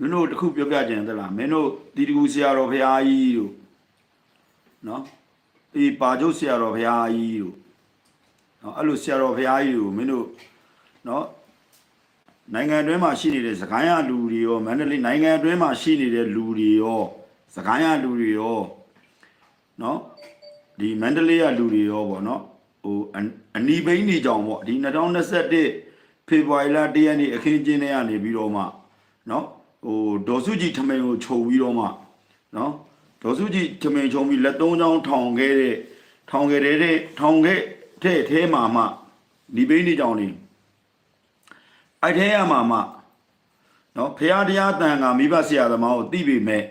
မင်းတို့တစ်ခုပြောပြကြင်သလားမင်းတို့တီတကူဆရာတော်ဘုရားကြီးတို့နော်ဒီပါကျုပ်ဆရာတော်ဘုရားကြီးတို့နော်အဲ့လိုဆရာတော်ဘုရားကြီးတို့မင်းတို့နော်နိုင်ငံတွင်းမှာရှိနေတဲ့စကိုင်းရလူတွေရောမန္တလေးနိုင်ငံတွင်းမှာရှိနေတဲ့လူတွေရောစကိုင်းရလူတွေရောနော်ဒီမန္တလေးရလူတွေရောပေါ့နော်ဟိုအအနီးဘိန်းနေကြောင်ပေါ့ဒီ2021ဖေဖော်ဝါရီလ1ရက်နေ့အခင်းကျင်းတဲ့ကနေပြီးတော့မှနော် ဟိုဒေါ်စုကြည်ထမိန်ကိုခြုံပြီးတော့မှနော်ဒေါ်စုကြည်ထမိန်ခြုံပြီးလက်သုံးချောင်းထောင်ခဲ့တဲ့ထောင်ခဲ့တဲ့ထောင်ခဲ့တဲ့အဲမှာမှဒီဘိန်းနေကြောင်နေအဲ့ထဲရမှာမှနော်ဖရာတရားတန်ကမိဘဆရာသမားကိုသိပေမဲ့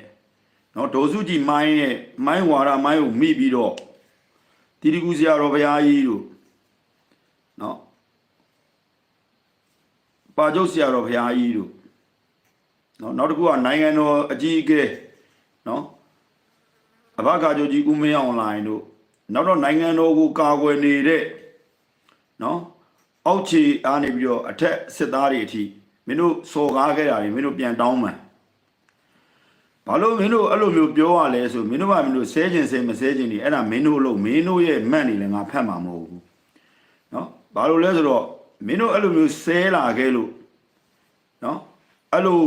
နော်ဒေါ်စုကြည်မိုင်းရဲ့မိုင်းဝါရမိုင်းကိုမိပြီးတော့တီတီကူဆရာတော်ဘုရားကြီးတို့နော်ပါကျုပ်ဆရာတော်ဘုရားကြီးတို့ နော်နောက်တစ်ခုကနိုင်ငံတော်အကြီးအကဲနော်အဘကာကျိုကြီးဦးမင်းအောင်လိုင်းတို့နောက်တော့နိုင်ငံတော်ကိုကာကွယ်နေတဲ့နော်အောက်ခြေအားနေပြီးတော့အထက်စစ်သားတွေအထိမင်းတို့စော်ကားခဲ့တာတွေမင်းတို့ပြန်တောင်းမှန်ဘာလို့မင်းတို့အဲ့လိုမျိုးပြောရလဲဆိုမင်းတို့ကမင်းတို့ဆဲခြင်းဆဲမဆဲခြင်းတွေအဲ့ဒါမင်းတို့လို့မင်းတို့ရဲ့မှတ်နေလဲငါဖတ်မှာမဟုတ်ဘူးနော်ဘာလို့လဲဆိုတော့မင်းတို့အဲ့လိုမျိုးဆဲလာခဲ့လို့နော်အဲ့လို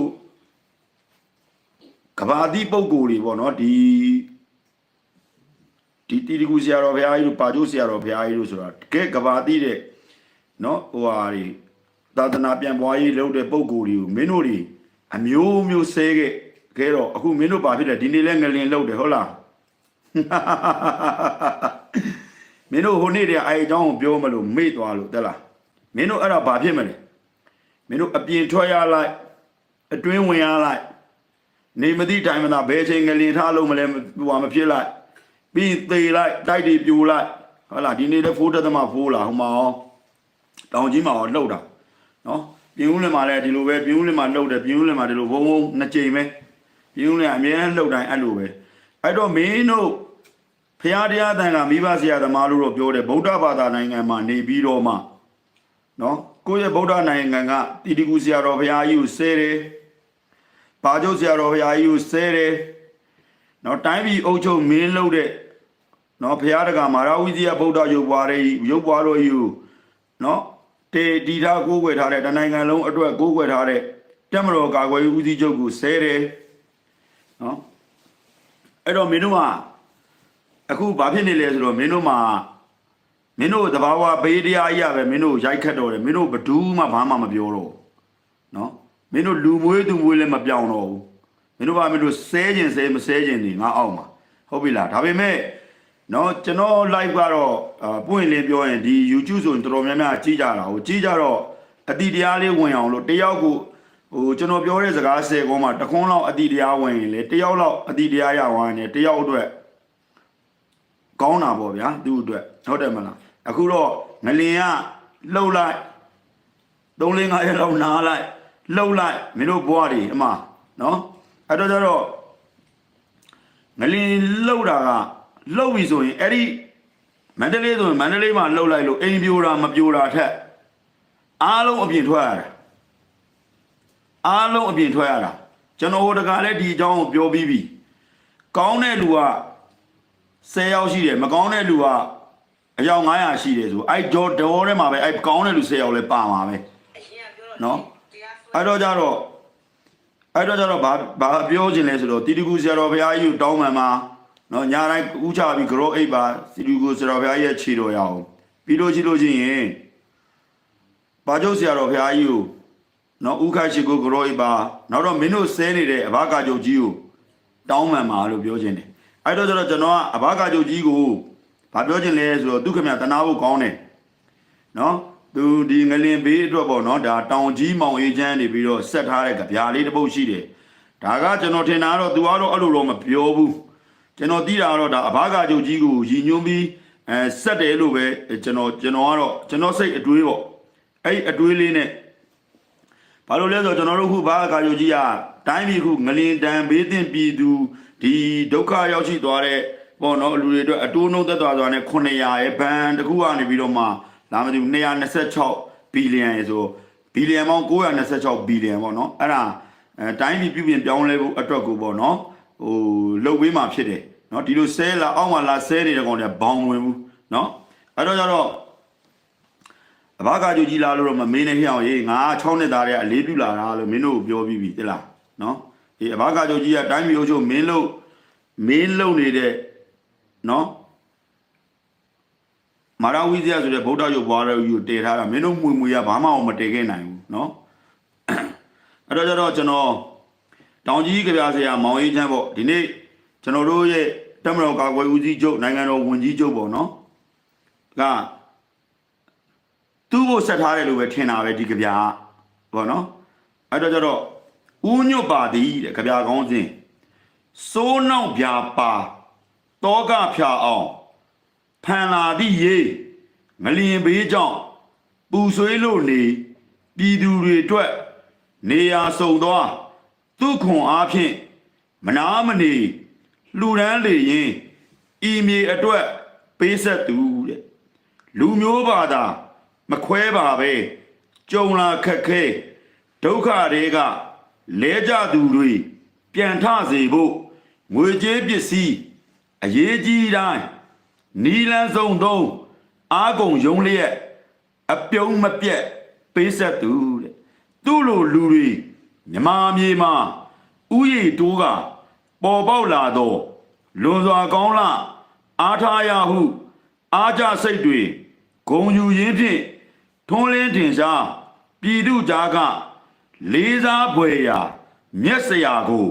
ကဘာတိပုံကိုယ်တွေပေါ့နော်ဒီဒီတီတကူဆရာတော်ဘုရားကြီးတို့ပါကျိုးဆရာတော်ဘုရားကြီးတို့ဆိုတာတကယ်ကဘာတိတဲ့နော်ဟိုဟာတွေသာသနာပြန်ပွားရေးလုပ်တဲ့ပုံကိုယ်တွေကိုမင်းတို့တွေအမျိုးမျိုးဆဲခဲ့ခဲ့တော့အခုမင်းတို့ဘာဖြစ်လဲဒီနေ့လဲငလင်လုပ်တယ်ဟုတ်လားမင်းတို့ဟိုနေ့တည်းအဲအကြောင်းကိုပြောမလို့မေ့သွားလို့တက်လားမင်းတို့အဲ့ဒါဘာဖြစ်မလဲမင်းတို့အပြင်ထွက်ရလိုက်အတွင်းဝင်ရလိုက် နေမသိတိုင်းမသာဘယ်ချိန်ငလင်ထားလို့မလဲဟိုမဖြစ်လိုက်ပြီးသေးလိုက်တိုက်တွေပြိုလိုက်ဟုတ်လားဒီနေ့လည်းဖိုးတက်သမားဖိုးလာဟိုမှာအောင်တောင်ကြီးမှာအောင်လှုပ်တာနော်ပြင်းဦးလင်မှာလည်းဒီလိုပဲပြင်းဦးလင်မှာလှုပ်တယ်ပြင်းဦးလင်မှာဒီလိုဘုံဘုံနှစ်ကြိမ်ပဲပြင်းဦးလင်ကအမြဲတမ်းလှုပ်တိုင်းအဲ့လိုပဲအဲ့တော့မင်းတို့ဖရာတရားတန်ကမိဘဆရာသမားလို့တော့ပြောတယ်ဗုဒ္ဓဘာသာနိုင်ငံမှာနေပြီးတော့မှနော်ကိုယ့်ရဲ့ဗုဒ္ဓနိုင်ငံကတီတီကူဆရာတော်ဘုရားကြီးကိုဆဲတယ်။ ပါကျုပ်ဆရာတော်ဘုရားကြီးကိုဆဲတယ်။နော်တိုင်းပြည်အုပ်ချုပ်မင်းလုပ်တဲ့နော်ဘုရားတကမာရဝိဇ္ဇာဗုဒ္ဓရုပ်ပွားတဲ့ရုပ်ပွားတော်ကြီးကိုနော်တေတီတာကိုးကွယ်ထားတဲ့တနိုင်ငံလုံးအတွက်ကိုးကွယ်ထားတဲ့တက်မတော်ကာကွယ်ရေးဦးစီးချုပ်ကိုဆဲတယ်။နော်အဲ့တော့မင်းတို့ကအခုဘာဖြစ်နေလဲဆိုတော့မင်းတို့မှာမင်းတို့တဘာဝဘေးတရားကြီးရပဲမင်းတို့ရိုက်ခတ်တော့တယ်မင်းတို့ဘဒူးမှဘာမှမပြောတော့ဘူးနော် မင်းတို့လူမွေးသူမွေးလည်းမပြောင်းတော့ဘူးမင်းတို့ကမင်းတို့ဆဲခြင်းဆဲမဆဲခြင်းနေငါအောက်မှာဟုတ်ပြီလားဒါပေမဲ့နော်ကျွန်တော် live ကတော့အာပွင့်လင်းပြောရင်ဒီ YouTube ဆိုရင်တော်တော်များများကြီးကြတာဟိုကြီးကြတော့အတိတရားလေးဝင်အောင်လို့တယောက်ကိုဟိုကျွန်တော်ပြောတဲ့စကား10ခုမှတစ်ခွန်းလောက်အတိတရားဝင်ရင်လေတယောက်လောက်အတိတရားရသွားရင်တယောက်အတွက်ကောင်းတာပေါ့ဗျာသူ့အတွက်ဟုတ်တယ်မလားအခုတော့ငလင်ကလှုပ်လိုက်3 4 5ရက်လောက်နားလိုက် လှုပ်လိုက်မင်းတို့ဘွားတွေအမနော်အဲ့တော့ကျတော့ငလင်လှုပ်တာကလှုပ်ပြီဆိုရင်အဲ့ဒီမန္တလေးဆိုရင်မန္တလေးမှာလှုပ်လိုက်လို့အိမ်ပြိုတာမပြိုတာထက်အားလုံးအပြင်ထွက်ရတာအားလုံးအပြင်ထွက်ရတာကျွန်တော်ဟိုတကလည်းဒီအကြောင်းကိုပြောပြီးပြီကောင်းတဲ့လူက10ယောက်ရှိတယ်မကောင်းတဲ့လူကအယောက်900ရှိတယ်ဆိုအဲ့ဒေါ်ဒေါ်ထဲမှာပဲအဲ့ကောင်းတဲ့လူ10ယောက်လည်းပါမှာပဲအရင်ကပြောတော့နော်တရားစွဲ အဲ့တော့ကြတော့အဲ့တော့ကြတော့ဘာဘာပြောချင်လဲဆိုတော့တီတီကူဆရာတော်ဘုရားကြီးကိုတောင်းပန်မှာနော်ညာတိုင်းဥချပြီးကြောအိတ်ပါတီတီကူဆရာတော်ဘုရားကြီးရဲ့ခြေတော်ရအောင်ပြီးလို့ရှိလို့ချင်းရင်ဘာကျုပ်ဆရာတော်ဘုရားကြီးကိုနော်ဥခရှိကိုကြောအိတ်ပါနောက်တော့မင်းတို့ဆဲနေတဲ့အဘကာကျုပ်ကြီးကိုတောင်းပန်မှာလို့ပြောချင်တယ်အဲ့တော့ကျတော့ကျွန်တော်ကအဘကာကျုပ်ကြီးကိုဘာပြောချင်လဲဆိုတော့သူခမတနာဖို့ကောင်းတယ်နော် သူဒီငလင်ဘေးအတွက်ပေါ့နော်ဒါတောင်ကြီးမောင်အေးချမ်းနေပြီးတော့ဆက်ထားတဲ့ကြပြားလေးတစ်ပုတ်ရှိတယ်ဒါကကျွန်တော်ထင်တာကတော့သူကတော့အဲ့လိုတော့မပြောဘူးကျွန်တော်သိတာကတော့ဒါအဘာကာချုပ်ကြီးကိုရည်ညွှန်းပြီးအဲဆက်တယ်လို့ပဲကျွန်တော်ကျွန်တော်ကတော့ကျွန်တော်စိတ်အတွေးပေါ့အဲ့ဒီအတွေးလေးနဲ့ဘာလို့လဲဆိုတော့ကျွန်တော်တို့ခုဘာကာချုပ်ကြီးကတိုင်းပြည်ခုငလင်တန်ဘေးတင်ပြည်သူဒီဒုက္ခရောက်ရှိသွားတဲ့ပေါ့နော်လူတွေအတွက်အတိုးနှုံသက်သွားသွားနဲ့900ရဲ့ဘန်တစ်ခုကနေပြီးတော့မှ လာမသိဘူး226ဘီလီယံရေဆိုဘီလီယံပေါင်း926ဘီလီယံပေါ့နော်အဲ့ဒါအဲတိုင်းပြည်ပြုပြင်ပြောင်းလဲဖို့အတွက်ကိုပေါ့နော်ဟိုလှုပ်ဝေးမှာဖြစ်တယ်နော်ဒီလိုဆဲလာအောက်မှာလာဆဲနေတဲ့ကောင်တွေဘောင်ဝင်ဘူးနော်အဲ့တော့ကျတော့အဘကာကြိုကြီးလာလို့တော့မမင်းနဲ့ဟျောင်းရေးငါ6နှစ်သားတွေကအလေးပြုလာတာလို့မင်းတို့ပြောပြီးပြီတိလားနော်ဒီအဘကာကြိုကြီးကတိုင်းပြည်အုပ်ချုပ်မင်းလို့မင်းလုံနေတဲ့နော် မာရဝိဇ္ဇာဆိုတဲ့ဗုဒ္ဓရုပ်ဘွားတော်ကြီးကိုတည်ထားတာမင်းတို့မှွေမှွေရဘာမှမတည်ခဲ့နိုင်ဘူးနော်အဲ့တော့ကျတော့ကျွန်တော်တောင်ကြီးကြပြဆရာမောင်အေးချမ်းပေါ့ဒီနေ့ကျွန်တော်တို့ရဲ့တမတော်ကာကွယ်ဦးစီးချုပ်နိုင်ငံတော်ဝန်ကြီးချုပ်ပေါ့နော်ကသူ့ကိုဆက်ထားတယ်လို့ပဲထင်တာပဲဒီကြပြပေါ့နော်အဲ့တော့ကျတော့ဦးညွတ်ပါသည်တဲ့ကြပြကောင်းစဉ်စိုးနောက်ပြပါတောကဖြာအောင် ဖန်လာသည့်ရေငလျင်ဘေးကြောင့်ပူဆွေးလို့နေပြည်သူတွေအတွက်နေရာစုံသွားသူခွန်အားဖြင့်မနာမနေလှူဒန်းလေရင်ဤမြေအတွက်ပေးဆက်သူတဲ့လူမျိုးဘာသာမခွဲပါပဲကြုံလာခက်ခဲဒုက္ခတွေကလဲကြသူတွေပြန်ထစေဖို့ငွေကြေးပစ္စည်းအရေးကြီးတိုင်း နီလန်းဆုံးသုံးအာကုံယုံလျက်အပြုံးမပြက်ပေးဆက်သူတဲ့သူ့လိုလူတွေမြမာမြေမှာဥယျေတိုးကပေါ်ပေါက်လာတော့လွန်စွာကောင်းလာအားထားရဟု အားကြစိတ်တွေဂုံယူရင်းဖြင့်ထွန်းလင်းတင်ရှားပြည်သူကြားကလေးစားဖွယ်ရာမျက်စရာကို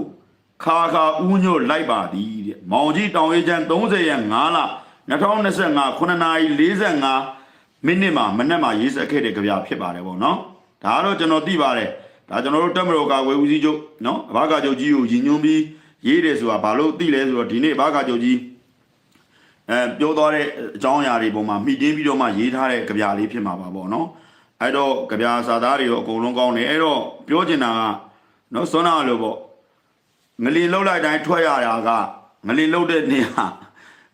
ခါခါဦးညွတ်လိုက်ပါသည်တဲ့မောင်ကြီးတောင်ရေးချမ်း30ရက်5လ 2025ခုနှစ်နာရီ45မိနစ်မှာမနေ့မှာရေးဆက်ခဲ့တဲ့ကြပြဖြစ်ပါတယ်ပေါ့နော်ဒါကတော့ကျွန်တော်သိပါတယ်ဒါကျွန်တော်တို့တက်မတော်ကာဝေဦးစီးချုပ်နော်အဘကာချုပ်ကြီးကိုရည်ညွှန်းပြီးရေးတယ်ဆိုတာဘာလို့သိလဲဆိုတော့ဒီနေ့အဘကာချုပ်ကြီးအဲပြောသွားတဲ့အကြောင်းအရာတွေပုံမှာမိတင်းပြီးတော့မှရေးထားတဲ့ကြပြလေးဖြစ်မှာပါပေါ့နော်အဲ့တော့ကြပြစာသားတွေရောအကုန်လုံးကောင်းတယ်အဲ့တော့ပြောချင်တာကနော်စွမ်းနာလို့ပေါ့ငလီလှုပ်လိုက်တိုင်းထွက်ရတာကငလီလှုပ်တဲ့နေရာ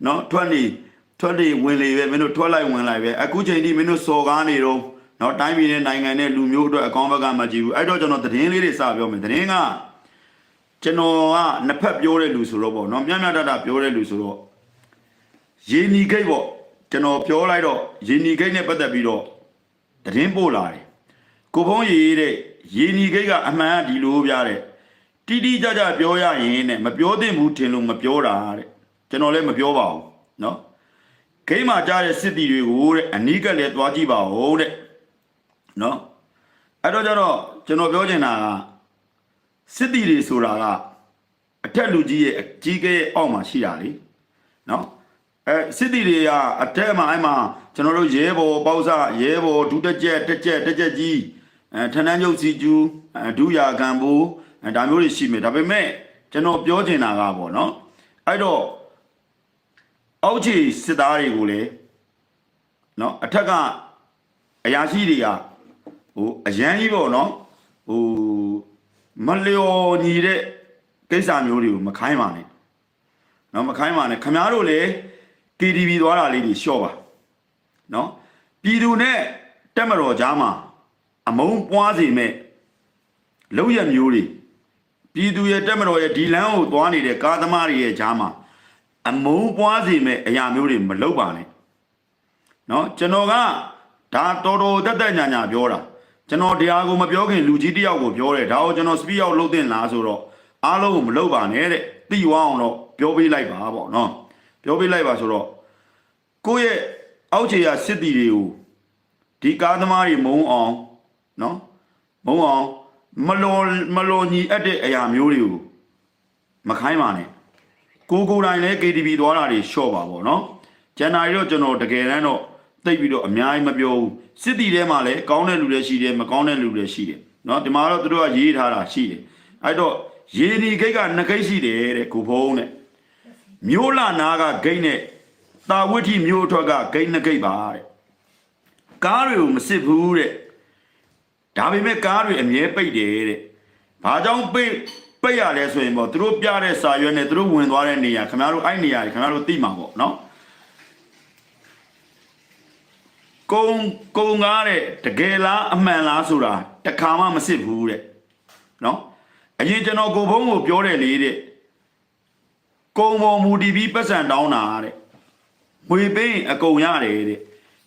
နော်ထွက်နေ ထွက်လေဝင်လေပဲမင်းတို့ထွက်လိုက်ဝင်လိုက်ပဲအခုချိန်ထိမင်းတို့စော်ကားနေတော့နော်တိုင်းပြည်နဲ့နိုင်ငံနဲ့လူမျိုးအတွက်အကောင်းဘက်ကမကြည့်ဘူးအဲ့တော့ကျွန်တော်သတင်းလေးတွေစပြောမယ်သတင်းကကျွန်တော်ကနှစ်ဖက်ပြောတဲ့လူဆိုတော့ပေါ့နော်မြတ်မြတ်တတပြောတဲ့လူဆိုတော့ရေနီဂိတ်ပေါ့ကျွန်တော်ပြောလိုက်တော့ရေနီဂိတ်နဲ့ပတ်သက်ပြီးတော့သတင်းပို့လာတယ်ကိုဖုံးရေတဲ့ရေနီဂိတ်ကအမှန်ဒီလိုပြတဲ့တိတိကျကျပြောရရင်နဲ့မပြောသင့်ဘူးထင်လို့မပြောတာတဲ့ကျွန်တော်လည်းမပြောပါဘူးနော် ဂိမ်းမှာကြားတဲ့စစ်တီတွေကိုတဲ့အနီးကလည်းသွားကြည့်ပါဦးတဲ့နော်အဲ့တော့ကျတော့ကျွန်တော်ပြောချင်တာကစစ်တီတွေဆိုတာကအထက်လူကြီးရဲ့အကြီးကဲရဲ့အောက်မှာရှိတာလေနော်အဲစစ်တီတွေကအထက်မှာအဲ့မှာကျွန်တော်တို့ရဲဘော်ပေါ့စရဲဘော်ဒုတက်ကြက်တက်ကြက်တက်ကြက်ကြီးအဲထဏန်းရုပ်စီကျူးဒုရာကံဘူးဒါမျိုးတွေရှိမယ်ဒါပေမဲ့ကျွန်တော်ပြောချင်တာကပေါ့နော်အဲ့တော့ အောက်ခြေစစ်သားတွေကိုလည်းနော်အထက်ကအရာရှိတွေကဟိုအရန်ကြီးပေါ့နော်ဟိုမလျော်ညီတဲ့ကိစ္စမျိုးတွေကိုမခိုင်းပါနဲ့နော်မခိုင်းပါနဲ့ခမားတို့လည်း KTV သွားတာလေးတွေရှော့ပါနော်ပြည်သူနဲ့တက်မတော်ကြားမှာအမုန်းပွားစေမဲ့လောက်ရမျိုးတွေပြည်သူရဲ့တက်မတော်ရဲ့ဒီလမ်းကိုသွားနေတဲ့ကားသမားတွေရဲ့ကြားမှာ အမုန်းပွားစေမဲ့အရာမျိုးတွေမလုပ်ပါနဲ့နော်ကျွန်တော်ကဒါတော်တော်တက်တက်ညာညာပြောတာကျွန်တော်တရားကိုမပြောခင်လူကြီးတယောက်ကိုပြောတယ်ဒါကိုကျွန်တော်စပီယောက်လုပ်တင်လားဆိုတော့အားလုံးကိုမလုပ်ပါနဲ့တဲ့သိဝအောင်တော့ပြောပေးလိုက်ပါပေါ့နော်ပြောပေးလိုက်ပါဆိုတော့ကိုယ့်ရဲ့အောက်ခြေရစစ်တီတွေကိုဒီကားသမားတွေမုံအောင်နော်မုံအောင်မလောမလောညီအပ်တဲ့အရာမျိုးတွေကိုမခိုင်းပါနဲ့ ကိုကိုယ်တိုင်လည်း KTV သွားတာတွေရှော့ပါပေါ့နော်ဂျန်နာရီတော့ကျွန်တော်တကယ်တမ်းတော့တိတ်ပြီးတော့အများကြီးမပြောဘူးစစ်တီထဲမှာလည်းကောင်းတဲ့လူတွေရှိတယ်မကောင်းတဲ့လူတွေရှိတယ်နော်ဒီမှာတော့သူတို့ကရေးထားတာရှိတယ်အဲ့တော့ရေဒီဂိတ်ကနှစ်ဂိတ်ရှိတယ်တဲ့ကိုဖုံးတဲ့မြို့လာနာကဂိတ်နဲ့တာဝိထီမြို့အထွက်ကဂိတ်နှစ်ဂိတ်ပါတဲ့ကားတွေကိုမစစ်ဘူးတဲ့ဒါပေမဲ့ကားတွေအမြဲပိတ်တယ်တဲ့။ဘာကြောင့်ပိတ် ပိတ်ရလဲဆိုရင်ပေါ့သူတို့ပြတဲ့စာရွက်နဲ့သူတို့ဝင်သွားတဲ့နေရာခင်ဗျားတို့အဲ့နေရာတွေခင်ဗျားတို့သိမှာပေါ့နော်။ကုံကုံကားတဲ့တကယ်လားအမှန်လားဆိုတာတခါမှမစစ်ဘူးတဲ့။နော်အရင်ကျွန်တော်ကိုဖုံးကိုပြောတယ်လေတဲ့ကုံပေါ်မူတီပြီးပတ်စံတောင်းတာတဲ့ငွေပေးရင်အကုန်ရတယ်တဲ့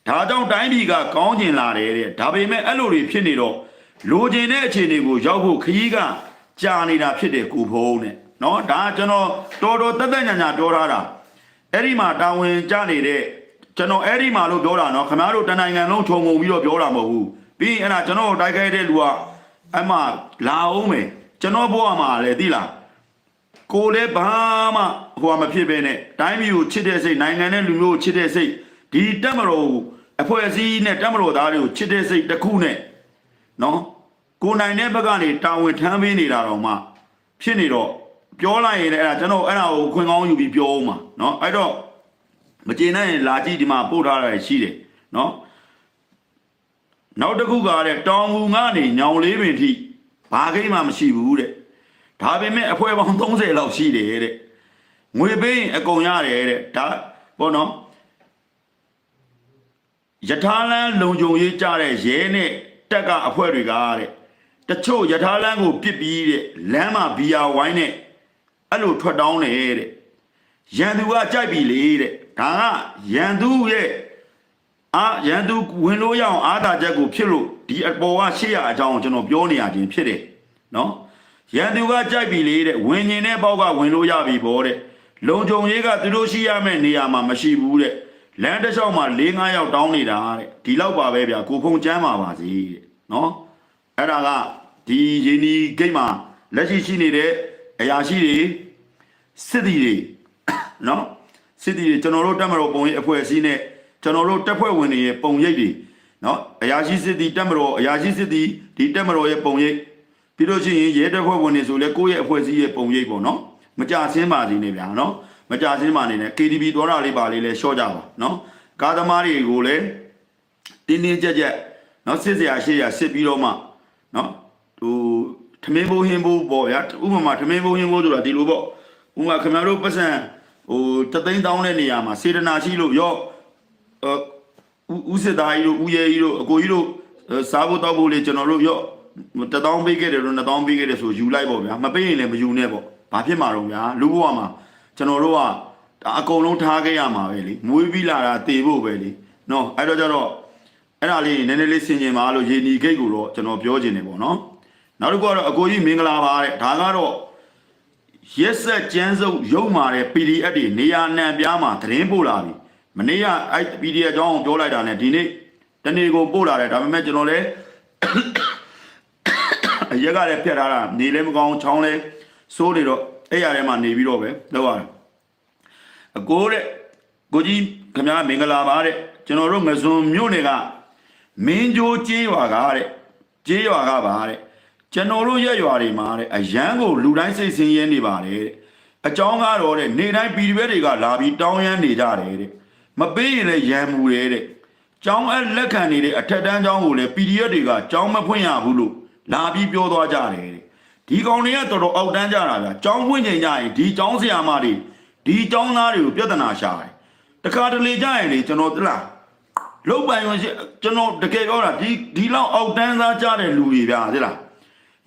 ဒါကြောင့်တိုင်းပြည်ကကောင်းကျင်လာတယ်တဲ့ဒါပေမဲ့အဲ့လိုတွေဖြစ်နေတော့လိုချင်တဲ့အခြေအနေကိုရောက်ဖို့ခရီးက ကြာနေတာဖြစ်တယ်ကိုဖုံးတဲ့နော်ဒါကျွန်တော်တော်တော်တက်တက်ညာညာပြောထားတာအဲ့ဒီမှာတာဝန်ကြနေတဲ့ကျွန်တော်အဲ့ဒီမှာလို့ပြောတာနော်ခင်ဗျားတို့တနိုင်ငံလုံးခြုံငုံပြီးတော့ပြောတာမဟုတ်ဘူးပြီးရင်အဲ့ဒါကျွန်တော်တိုက်ခိုက်တဲ့လူကအမှလာအောင်မယ်ကျွန်တော်ဘဝမှာလည်းသိလားကိုလည်းဘာမှဟိုမဖြစ်ပဲနဲ့တိုင်းပြည်ကိုချစ်တဲ့စိတ်နိုင်ငံနဲ့လူမျိုးကိုချစ်တဲ့စိတ်ဒီတက်မတော်ကိုအဖွဲ့အစည်းနဲ့တက်မတော်သားတွေကိုချစ်တဲ့စိတ်တစ်ခုနဲ့နော် ကိုနိုင်တဲ့ဘက်ကနေတာဝန်ထမ်းပေးနေတာတော့မှဖြစ်နေတော့ပြောလိုက်ရင်လည်းအဲ့ဒါကျွန်တော်အဲ့ဒါကိုခွင်ကောင်းယူပြီးပြောအောင်ပါနော်အဲ့တော့မကျေနပ်ရင်လာကြည့်ဒီမှာပို့ထားတာရှိတယ်နော်နောက်တစ်ခုကတဲ့တောင်ငူကနေညောင်လေးပင်ထိဘာကိမှမရှိဘူးတဲ့ဒါပေမဲ့အဖွဲပေါင်း30လောက်ရှိတယ်တဲ့ငွေပေးရင်အကုန်ရတယ်တဲ့ဒါပေါ့နော်ယထာလန်းလုံကြုံရေးကြတဲ့ရဲနဲ့တက်ကအဖွဲတွေကတဲ့ တချို့ယထာလန်းကိုပြစ်ပြီးတဲ့လမ်းမှာဘီယာဝိုင်းနဲ့အဲ့လိုထွက်တောင်းတယ်တဲ့ရန်သူကကြိုက်ပြီလေတဲ့ဒါကရန်သူရဲ့အာရန်သူဝင်လို့ရအောင်အာသာချက်ကိုဖြစ်လို့ဒီအပေါ်ကရှေ့ရအကြောင်းကိုကျွန်တော်ပြောနေရခြင်းဖြစ်တယ်နော်ရန်သူကကြိုက်ပြီလေတဲ့ဝင်ញင်တဲ့ပေါက်ကဝင်လို့ရပြီဗောတဲ့လုံကြုံရေးကသူတို့ရှိရမယ့်နေရာမှာမရှိဘူးတဲ့လမ်းတစ်လျှောက်မှာ၄၅ယောက်တောင်းနေတာတဲ့ဒီလောက်ပါပဲဗျာကိုဖုံကျမ်းပါပါစေတဲ့နော်အဲ့ဒါက ဒီယင်းဒီဂိတ်မှာလက်ရှိရှိနေတဲ့အရာရှိတွေစစ်တီတွေနော်စစ်တီတွေကျွန်တော်တို့တက်မတော်ပုံရိပ်အဖွဲ့အစည်းနဲ့ကျွန်တော်တို့တက်ဖွဲ့ဝင်တွေရဲ့ပုံရိပ်တွေနော်အရာရှိစစ်တီတက်မတော်အရာရှိစစ်တီဒီတက်မတော်ရဲ့ပုံရိပ်ပြီးလို့ရှိရင်ရဲတပ်ဖွဲ့ဝင်တွေဆိုလဲကိုယ့်ရဲ့အဖွဲ့အစည်းရဲ့ပုံရိပ်ပေါ့နော်မကြဆင်းပါစီနေဗျာနော်မကြဆင်းပါနေနဲ့ KTV တော်တာလေးပါလေးလဲရှော့ကြပါနော်ကားသမားတွေကိုလည်းတင်းတင်းကြပ်ကြပ်နော်စစ်စရာရှိရာစစ်ပြီးတော့မှနော် ဟိုထမင်းဘိုးဟင်းဘိုးပေါ့ဗျာဥပမာထမင်းဘိုးဟင်းဘိုးဆိုတာဒီလိုပေါ့ဥပမာခင်ဗျားတို့ပတ်စံဟိုတသိန်းတောင်းတဲ့နေရာမှာစေတနာရှိလို့ရော့အဲဦးစစ်သားကြီးတို့ဦးရဲကြီးတို့အကိုကြီးတို့စားဖို့တောက်ဖို့လေကျွန်တော်တို့ရော့တသောင်းပေးခဲ့တယ်လို့နှစ်သောင်းပေးခဲ့တယ်ဆိုယူလိုက်ပေါ့ဗျာမပေးရင်လည်းမယူနဲ့ပေါ့ဘာဖြစ်မှာတော့ဗျာလူဘဝမှာကျွန်တော်တို့ကဒါအကုန်လုံးထားခဲ့ရမှာပဲလေမွေးပြီးလာတာတေဖို့ပဲလေနော်အဲ့တော့ကျတော့အဲ့ဒါလေးနည်းနည်းလေးဆင်ကျင်ပါလို့ရေနီဂိတ်ကိုတော့ကျွန်တော်ပြောချင်တယ်ပေါ့နော် နောက်တစ်ခုကတော့အကိုကြီးမင်္ဂလာပါတဲ့ဒါကတော့ရက်ဆက်ကျန်းစုပ်ရုပ်မာတဲ့ PDF တွေနေရာနှံပြားမှာသတင်းပို့လာပြီမနေ့ကအဲ့ PDF အကြောင်းကိုပြောလိုက်တာ ਨੇ ဒီနေ့တနေ့ကိုပို့လာတယ်ဒါပေမဲ့ကျွန်တော်လည်းအရက်ကလည်းဖြတ်ထားတာနေလည်းမကောင်းချောင်းလည်းစိုးနေတော့အဲ့ရထဲမှာနေပြီးတော့ပဲလောက်ရတယ်အကိုတဲ့ကိုကြီးခင်ဗျားမင်္ဂလာပါတဲ့ကျွန်တော်တို့ငစွန်မြို့နယ်ကမင်းကြိုးကျေးရွာကတဲ့ကျေးရွာကပါတဲ့ ကျွန်တော်တို့ရက်ရွာတွေမှာတဲ့အရန်ကိုလူတိုင်းစိတ်ဆင်းရဲနေပါတယ်တဲ့အကြောင်းကတော့တဲ့နေတိုင်းပြည်ရွက်တွေကလာပြီးတောင်းရမ်းနေကြတယ်တဲ့မပေးရင်လည်းရံမှုတယ်တဲ့ကျောင်းအလက်ခံနေတဲ့အထက်တန်းကျောင်းကိုလည်း PDF တွေကကျောင်းမဖွင့်ရဘူးလို့လာပြီးပြောသွားကြတယ်တဲ့ဒီကောင်တွေကတော်တော်အောက်တန်းကြတာဗျာကျောင်းဖွင့်ချိန်ကြရင်ဒီကျောင်းဆရာမတွေဒီကျောင်းသားတွေကိုပြဿနာရှာတယ်တခါတလေကြရင်လေကျွန်တော်တလားလုတ်ပိုင်ဝင်ရှိကျွန်တော်တကယ်ပြောတာဒီဒီလောက်အောက်တန်းသားကြတဲ့လူတွေဗျာသိလား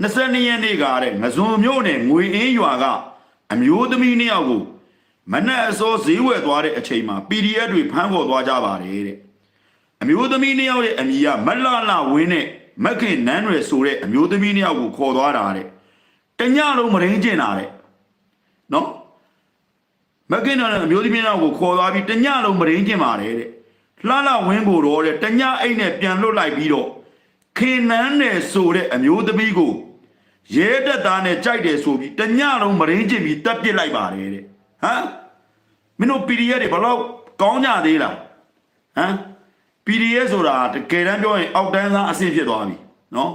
22ရက်နေ့ကတဲ့ငစွန်မြို့နယ်ငွေအင်းရွာကအမျိုးသမီးနှစ်ယောက်ကိုမနက်အစောဈေးဝယ်သွားတဲ့အချိန်မှာ PDF တွေဖမ်းခေါ်သွားကြပါတယ်တဲ့အမျိုးသမီးနှစ်ယောက်ရဲ့အမည်ကမလလဝင်းနဲ့မက်ခင်နန်းရွယ်ဆိုတဲ့အမျိုးသမီးနှစ်ယောက်ကိုခေါ်သွားတာတဲ့တညလုံးမရင်းကျင်တာတဲ့နော်မက်ခင်နန်းနဲ့အမျိုးသမီးနှစ်ယောက်ကိုခေါ်သွားပြီးတညလုံးမရင်းကျင်ပါတယ်တဲ့လှလဝင်းကိုတော့တဲ့တညအိတ်နဲ့ပြန်လွတ်လိုက်ပြီးတော့ခင်နန်းနယ်ဆိုတဲ့အမျိုးသမီးကို ရဲတက်သားနဲ့ကြိုက်တယ်ဆိုပြီးတညလုံးမရင်းကျင်ပြီးတက်ပစ်လိုက်ပါတယ်တဲ့ဟမ်မင်းတို့ PDF တွေဘလောက်ကောင်းကြသေးလားဟမ် PDF ဆိုတာတကယ်တမ်းပြောရင်အောက်တန်းသားအဆင့်ဖြစ်သွားပြီနော်